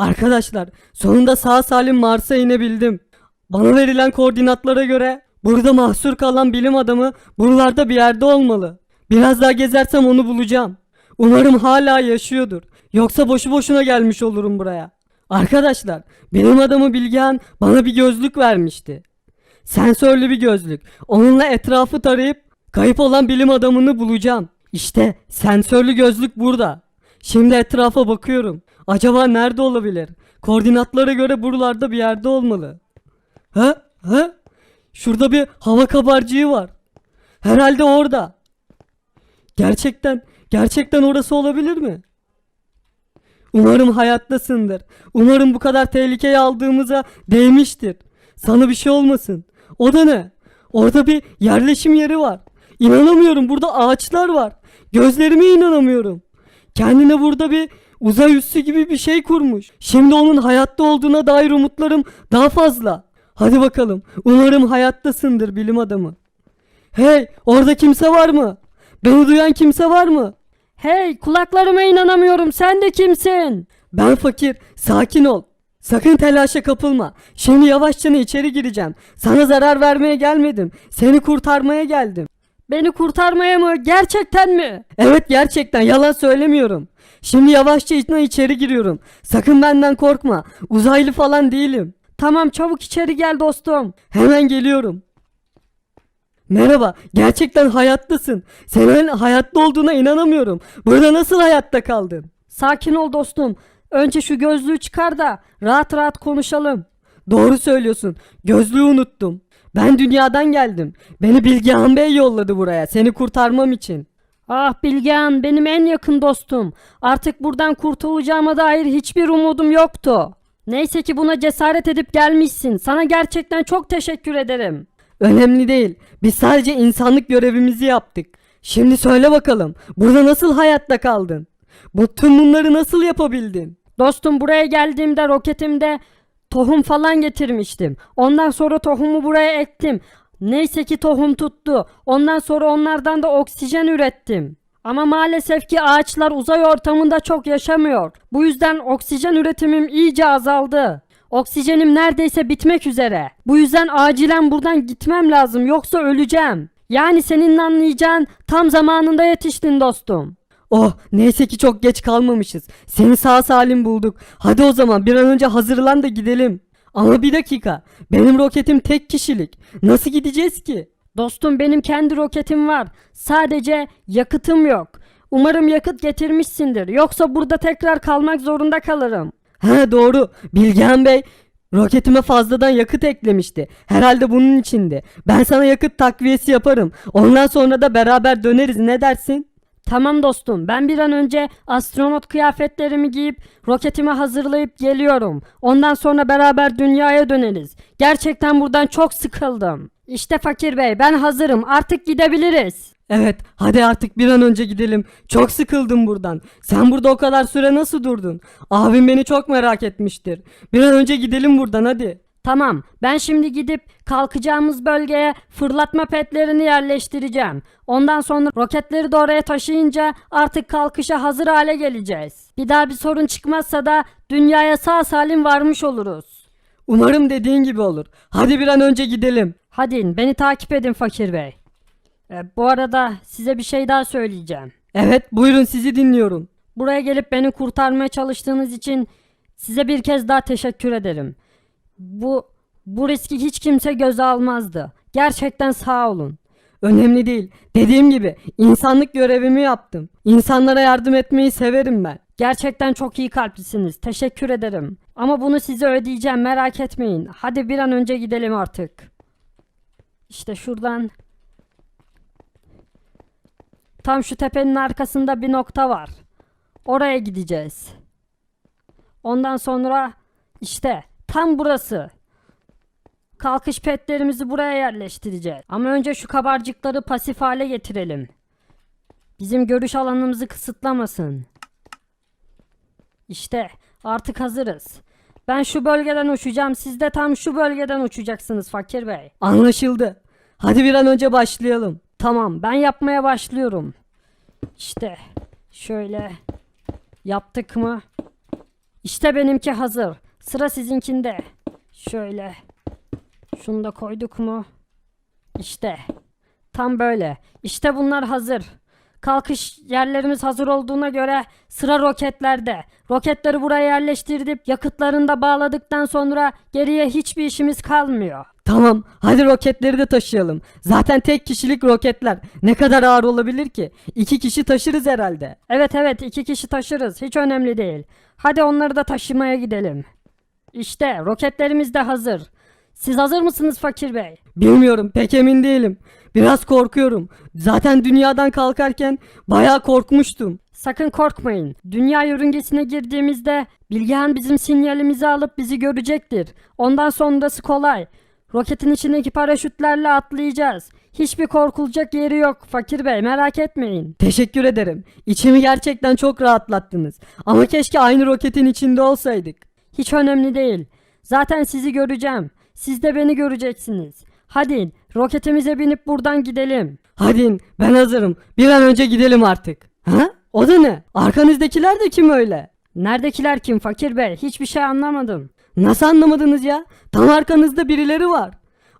Arkadaşlar sonunda sağ salim Mars'a inebildim. Bana verilen koordinatlara göre burada mahsur kalan bilim adamı buralarda bir yerde olmalı. Biraz daha gezersem onu bulacağım. Umarım hala yaşıyordur. Yoksa boşu boşuna gelmiş olurum buraya. Arkadaşlar bilim adamı Bilgehan bana bir gözlük vermişti. Sensörlü bir gözlük. Onunla etrafı tarayıp kayıp olan bilim adamını bulacağım. İşte sensörlü gözlük burada. Şimdi etrafa bakıyorum. Acaba nerede olabilir? Koordinatlara göre buralarda bir yerde olmalı. Ha? Ha? Şurada bir hava kabarcığı var. Herhalde orada. Gerçekten, gerçekten orası olabilir mi? Umarım hayattasındır. Umarım bu kadar tehlikeyi aldığımıza değmiştir. Sana bir şey olmasın. O da ne? Orada bir yerleşim yeri var. İnanamıyorum burada ağaçlar var. Gözlerime inanamıyorum. Kendine burada bir uzay üssü gibi bir şey kurmuş. Şimdi onun hayatta olduğuna dair umutlarım daha fazla. Hadi bakalım. Umarım hayattasındır bilim adamı. Hey orada kimse var mı? Beni duyan kimse var mı? Hey kulaklarıma inanamıyorum sen de kimsin? Ben fakir. Sakin ol. Sakın telaşa kapılma. Şimdi yavaşça içeri gireceğim. Sana zarar vermeye gelmedim. Seni kurtarmaya geldim. Beni kurtarmaya mı? Gerçekten mi? Evet gerçekten yalan söylemiyorum. Şimdi yavaşça içeri giriyorum. Sakın benden korkma. Uzaylı falan değilim. Tamam çabuk içeri gel dostum. Hemen geliyorum. Merhaba, gerçekten hayattasın. Senin hayatta olduğuna inanamıyorum. Burada nasıl hayatta kaldın? Sakin ol dostum. Önce şu gözlüğü çıkar da rahat rahat konuşalım. Doğru söylüyorsun. Gözlüğü unuttum. Ben dünyadan geldim. Beni Bilgehan Bey yolladı buraya seni kurtarmam için. Ah Bilgehan benim en yakın dostum. Artık buradan kurtulacağıma dair hiçbir umudum yoktu. Neyse ki buna cesaret edip gelmişsin. Sana gerçekten çok teşekkür ederim. Önemli değil. Biz sadece insanlık görevimizi yaptık. Şimdi söyle bakalım. Burada nasıl hayatta kaldın? Bu tüm bunları nasıl yapabildin? Dostum buraya geldiğimde roketimde tohum falan getirmiştim. Ondan sonra tohumu buraya ektim. Neyse ki tohum tuttu. Ondan sonra onlardan da oksijen ürettim. Ama maalesef ki ağaçlar uzay ortamında çok yaşamıyor. Bu yüzden oksijen üretimim iyice azaldı. Oksijenim neredeyse bitmek üzere. Bu yüzden acilen buradan gitmem lazım yoksa öleceğim. Yani senin anlayacağın tam zamanında yetiştin dostum. Oh neyse ki çok geç kalmamışız. Seni sağ salim bulduk. Hadi o zaman bir an önce hazırlan da gidelim. Ama bir dakika. Benim roketim tek kişilik. Nasıl gideceğiz ki? Dostum benim kendi roketim var. Sadece yakıtım yok. Umarım yakıt getirmişsindir. Yoksa burada tekrar kalmak zorunda kalırım. He doğru. Bilgehan Bey roketime fazladan yakıt eklemişti. Herhalde bunun içindi. Ben sana yakıt takviyesi yaparım. Ondan sonra da beraber döneriz. Ne dersin? Tamam dostum ben bir an önce astronot kıyafetlerimi giyip roketimi hazırlayıp geliyorum. Ondan sonra beraber dünyaya döneriz. Gerçekten buradan çok sıkıldım. İşte fakir bey ben hazırım artık gidebiliriz. Evet, hadi artık bir an önce gidelim. Çok sıkıldım buradan. Sen burada o kadar süre nasıl durdun? Abim beni çok merak etmiştir. Bir an önce gidelim buradan hadi. Tamam ben şimdi gidip kalkacağımız bölgeye fırlatma petlerini yerleştireceğim. Ondan sonra roketleri de oraya taşıyınca artık kalkışa hazır hale geleceğiz. Bir daha bir sorun çıkmazsa da dünyaya sağ salim varmış oluruz. Umarım dediğin gibi olur. Hadi bir an önce gidelim. Hadi in, beni takip edin fakir bey. E, bu arada size bir şey daha söyleyeceğim. Evet, buyurun sizi dinliyorum. Buraya gelip beni kurtarmaya çalıştığınız için size bir kez daha teşekkür ederim. Bu bu riski hiç kimse göze almazdı. Gerçekten sağ olun. Önemli değil. Dediğim gibi insanlık görevimi yaptım. İnsanlara yardım etmeyi severim ben. Gerçekten çok iyi kalplisiniz. Teşekkür ederim. Ama bunu size ödeyeceğim merak etmeyin. Hadi bir an önce gidelim artık. İşte şuradan. Tam şu tepenin arkasında bir nokta var. Oraya gideceğiz. Ondan sonra işte tam burası. Kalkış petlerimizi buraya yerleştireceğiz. Ama önce şu kabarcıkları pasif hale getirelim. Bizim görüş alanımızı kısıtlamasın. İşte artık hazırız. Ben şu bölgeden uçacağım. Siz de tam şu bölgeden uçacaksınız Fakir Bey. Anlaşıldı. Hadi bir an önce başlayalım. Tamam ben yapmaya başlıyorum. İşte şöyle yaptık mı? İşte benimki hazır. Sıra sizinkinde. Şöyle. Şunu da koyduk mu? İşte. Tam böyle. İşte bunlar hazır. Kalkış yerlerimiz hazır olduğuna göre sıra roketlerde. Roketleri buraya yerleştirdik. Yakıtlarını da bağladıktan sonra geriye hiçbir işimiz kalmıyor. Tamam hadi roketleri de taşıyalım. Zaten tek kişilik roketler. Ne kadar ağır olabilir ki? İki kişi taşırız herhalde. Evet evet iki kişi taşırız. Hiç önemli değil. Hadi onları da taşımaya gidelim. İşte roketlerimiz de hazır. Siz hazır mısınız Fakir Bey? Bilmiyorum pek emin değilim. Biraz korkuyorum. Zaten dünyadan kalkarken bayağı korkmuştum. Sakın korkmayın. Dünya yörüngesine girdiğimizde Bilgehan bizim sinyalimizi alıp bizi görecektir. Ondan sonrası kolay. Roketin içindeki paraşütlerle atlayacağız. Hiçbir korkulacak yeri yok Fakir Bey merak etmeyin. Teşekkür ederim. İçimi gerçekten çok rahatlattınız. Ama keşke aynı roketin içinde olsaydık. Hiç önemli değil. Zaten sizi göreceğim. Siz de beni göreceksiniz. Hadi roketimize binip buradan gidelim. Hadi ben hazırım. Bir an önce gidelim artık. Ha? O da ne? Arkanızdakiler de kim öyle? Neredekiler kim Fakir Bey? Hiçbir şey anlamadım. Nasıl anlamadınız ya? Tam arkanızda birileri var.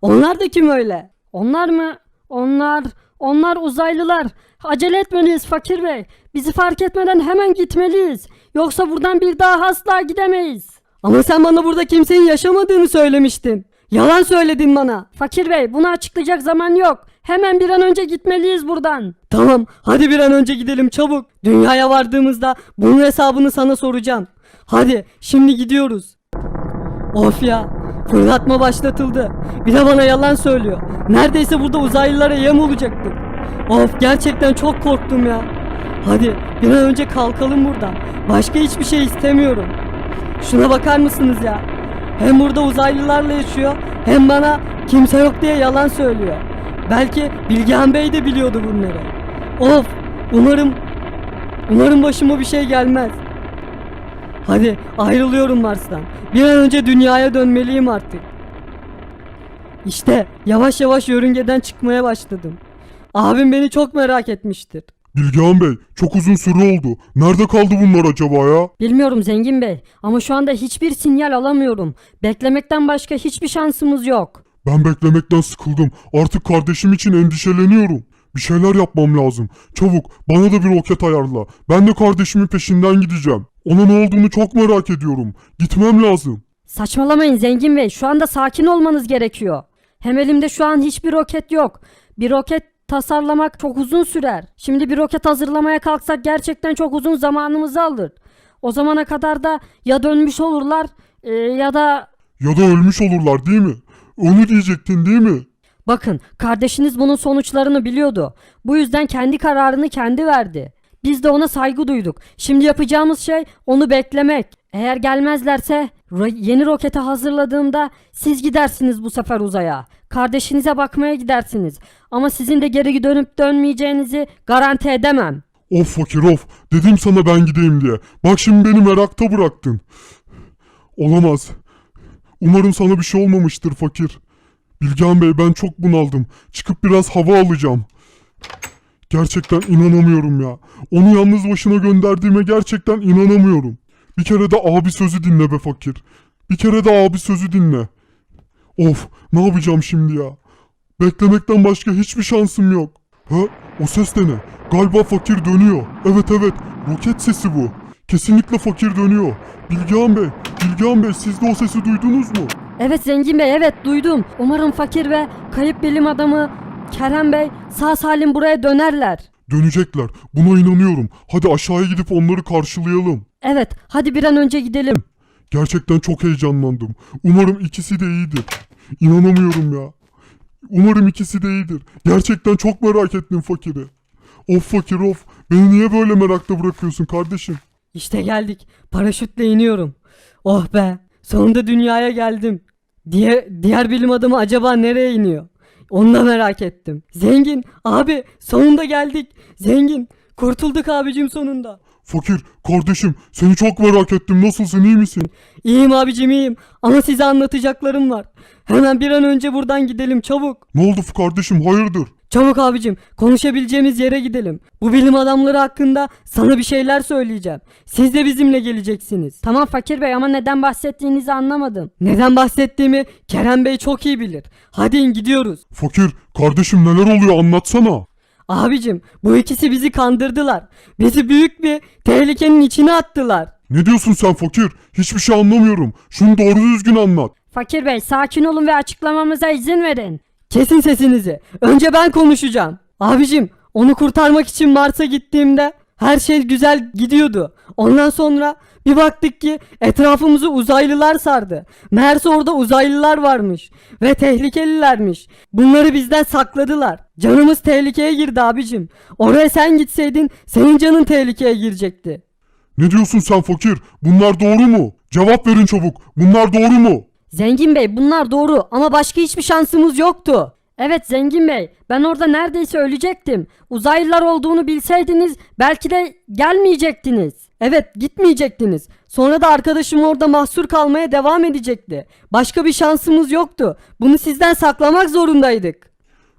Onlar da kim öyle? Onlar mı? Onlar, onlar uzaylılar. Acele etmeliyiz Fakir Bey. Bizi fark etmeden hemen gitmeliyiz. Yoksa buradan bir daha asla gidemeyiz. Ama sen bana burada kimsenin yaşamadığını söylemiştin. Yalan söyledin bana. Fakir Bey bunu açıklayacak zaman yok. Hemen bir an önce gitmeliyiz buradan. Tamam hadi bir an önce gidelim çabuk. Dünyaya vardığımızda bunun hesabını sana soracağım. Hadi şimdi gidiyoruz. Of ya fırlatma başlatıldı. Bir de bana yalan söylüyor. Neredeyse burada uzaylılara yem olacaktık. Of gerçekten çok korktum ya. Hadi bir an önce kalkalım buradan. Başka hiçbir şey istemiyorum. Şuna bakar mısınız ya? Hem burada uzaylılarla yaşıyor hem bana kimse yok diye yalan söylüyor. Belki Bilgehan Bey de biliyordu bunları. Of umarım umarım başıma bir şey gelmez. Hadi ayrılıyorum Mars'tan. Bir an önce dünyaya dönmeliyim artık. İşte yavaş yavaş yörüngeden çıkmaya başladım. Abim beni çok merak etmiştir. Bilgehan Bey, çok uzun süre oldu. Nerede kaldı bunlar acaba ya? Bilmiyorum Zengin Bey ama şu anda hiçbir sinyal alamıyorum. Beklemekten başka hiçbir şansımız yok. Ben beklemekten sıkıldım. Artık kardeşim için endişeleniyorum. Bir şeyler yapmam lazım. Çabuk, bana da bir roket ayarla. Ben de kardeşimin peşinden gideceğim. Ona ne olduğunu çok merak ediyorum. Gitmem lazım. Saçmalamayın Zengin Bey. Şu anda sakin olmanız gerekiyor. Hem elimde şu an hiçbir roket yok. Bir roket tasarlamak çok uzun sürer. Şimdi bir roket hazırlamaya kalksak gerçekten çok uzun zamanımızı alır. O zamana kadar da ya dönmüş olurlar e, ya da Ya da ölmüş olurlar değil mi? Onu diyecektin değil mi? Bakın kardeşiniz bunun sonuçlarını biliyordu. Bu yüzden kendi kararını kendi verdi. Biz de ona saygı duyduk. Şimdi yapacağımız şey onu beklemek. Eğer gelmezlerse yeni roketi hazırladığımda siz gidersiniz bu sefer uzaya. Kardeşinize bakmaya gidersiniz. Ama sizin de geri dönüp dönmeyeceğinizi garanti edemem. Of fakir of. Dedim sana ben gideyim diye. Bak şimdi beni merakta bıraktın. Olamaz. Umarım sana bir şey olmamıştır fakir. Bilgehan Bey ben çok bunaldım. Çıkıp biraz hava alacağım. Gerçekten inanamıyorum ya. Onu yalnız başına gönderdiğime gerçekten inanamıyorum. Bir kere de abi sözü dinle be fakir. Bir kere de abi sözü dinle. Of ne yapacağım şimdi ya? Beklemekten başka hiçbir şansım yok. Ha? O ses de ne? Galiba fakir dönüyor. Evet evet. Roket sesi bu. Kesinlikle fakir dönüyor. Bilgehan Bey, Bilgehan Bey siz de o sesi duydunuz mu? Evet Zengin Bey evet duydum. Umarım fakir ve kayıp bilim adamı Kerem Bey sağ salim buraya dönerler. Dönecekler. Buna inanıyorum. Hadi aşağıya gidip onları karşılayalım. Evet hadi bir an önce gidelim. Gerçekten çok heyecanlandım. Umarım ikisi de iyidir. İnanamıyorum ya. Umarım ikisi de iyidir. Gerçekten çok merak ettim fakiri. Of fakir of. Beni niye böyle merakta bırakıyorsun kardeşim? İşte geldik. Paraşütle iniyorum. Oh be. Sonunda dünyaya geldim. Diğer, diğer bilim adamı acaba nereye iniyor? Onu da merak ettim. Zengin abi sonunda geldik. Zengin kurtulduk abicim sonunda. Fakir, kardeşim seni çok merak ettim. Nasılsın, iyi misin? İyiyim abicim iyiyim ama size anlatacaklarım var. Hemen bir an önce buradan gidelim çabuk. Ne oldu kardeşim, hayırdır? Çabuk abicim konuşabileceğimiz yere gidelim. Bu bilim adamları hakkında sana bir şeyler söyleyeceğim. Siz de bizimle geleceksiniz. Tamam Fakir Bey ama neden bahsettiğinizi anlamadım. Neden bahsettiğimi Kerem Bey çok iyi bilir. Hadi in gidiyoruz. Fakir kardeşim neler oluyor anlatsana. Abicim bu ikisi bizi kandırdılar. Bizi büyük bir tehlikenin içine attılar. Ne diyorsun sen fakir? Hiçbir şey anlamıyorum. Şunu doğru düzgün anlat. Fakir Bey sakin olun ve açıklamamıza izin verin. Kesin sesinizi. Önce ben konuşacağım. Abicim onu kurtarmak için Mars'a gittiğimde her şey güzel gidiyordu. Ondan sonra bir baktık ki etrafımızı uzaylılar sardı. Meğerse orada uzaylılar varmış ve tehlikelilermiş. Bunları bizden sakladılar. Canımız tehlikeye girdi abicim. Oraya sen gitseydin senin canın tehlikeye girecekti. Ne diyorsun sen fakir? Bunlar doğru mu? Cevap verin çabuk. Bunlar doğru mu? Zengin Bey bunlar doğru ama başka hiçbir şansımız yoktu. Evet Zengin Bey ben orada neredeyse ölecektim. Uzaylılar olduğunu bilseydiniz belki de gelmeyecektiniz. Evet gitmeyecektiniz. Sonra da arkadaşım orada mahsur kalmaya devam edecekti. Başka bir şansımız yoktu. Bunu sizden saklamak zorundaydık.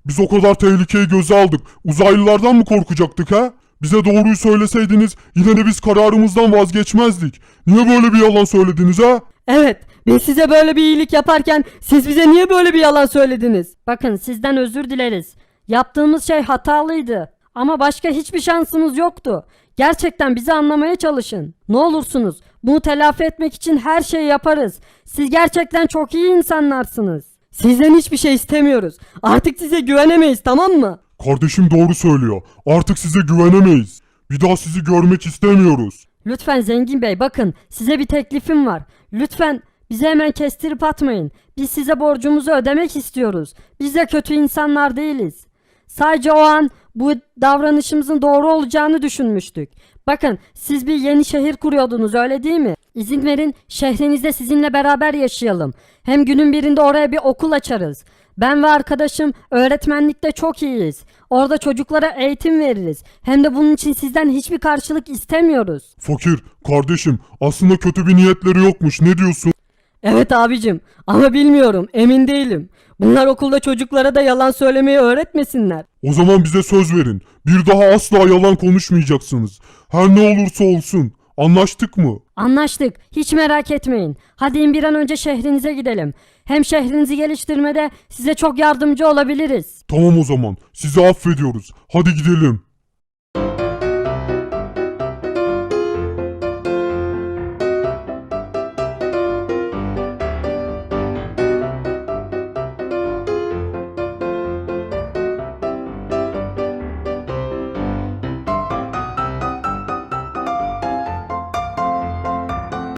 Biz o kadar tehlikeyi göze aldık. Uzaylılardan mı korkacaktık ha? Bize doğruyu söyleseydiniz yine de biz kararımızdan vazgeçmezdik. Niye böyle bir yalan söylediniz ha? Evet biz size böyle bir iyilik yaparken siz bize niye böyle bir yalan söylediniz? Bakın sizden özür dileriz. Yaptığımız şey hatalıydı. Ama başka hiçbir şansımız yoktu. Gerçekten bizi anlamaya çalışın. Ne olursunuz. Bunu telafi etmek için her şeyi yaparız. Siz gerçekten çok iyi insanlarsınız. Sizden hiçbir şey istemiyoruz. Artık size güvenemeyiz tamam mı? Kardeşim doğru söylüyor. Artık size güvenemeyiz. Bir daha sizi görmek istemiyoruz. Lütfen Zengin Bey bakın size bir teklifim var. Lütfen bize hemen kestirip atmayın. Biz size borcumuzu ödemek istiyoruz. Biz de kötü insanlar değiliz. Sadece o an bu davranışımızın doğru olacağını düşünmüştük. Bakın siz bir yeni şehir kuruyordunuz öyle değil mi? İzin verin şehrinizde sizinle beraber yaşayalım. Hem günün birinde oraya bir okul açarız. Ben ve arkadaşım öğretmenlikte çok iyiyiz. Orada çocuklara eğitim veririz. Hem de bunun için sizden hiçbir karşılık istemiyoruz. Fakir, kardeşim aslında kötü bir niyetleri yokmuş. Ne diyorsun? Evet abicim ama bilmiyorum emin değilim. Bunlar okulda çocuklara da yalan söylemeyi öğretmesinler. O zaman bize söz verin. Bir daha asla yalan konuşmayacaksınız. Her ne olursa olsun. Anlaştık mı? Anlaştık. Hiç merak etmeyin. Hadi bir an önce şehrinize gidelim. Hem şehrinizi geliştirmede size çok yardımcı olabiliriz. Tamam o zaman. Sizi affediyoruz. Hadi gidelim.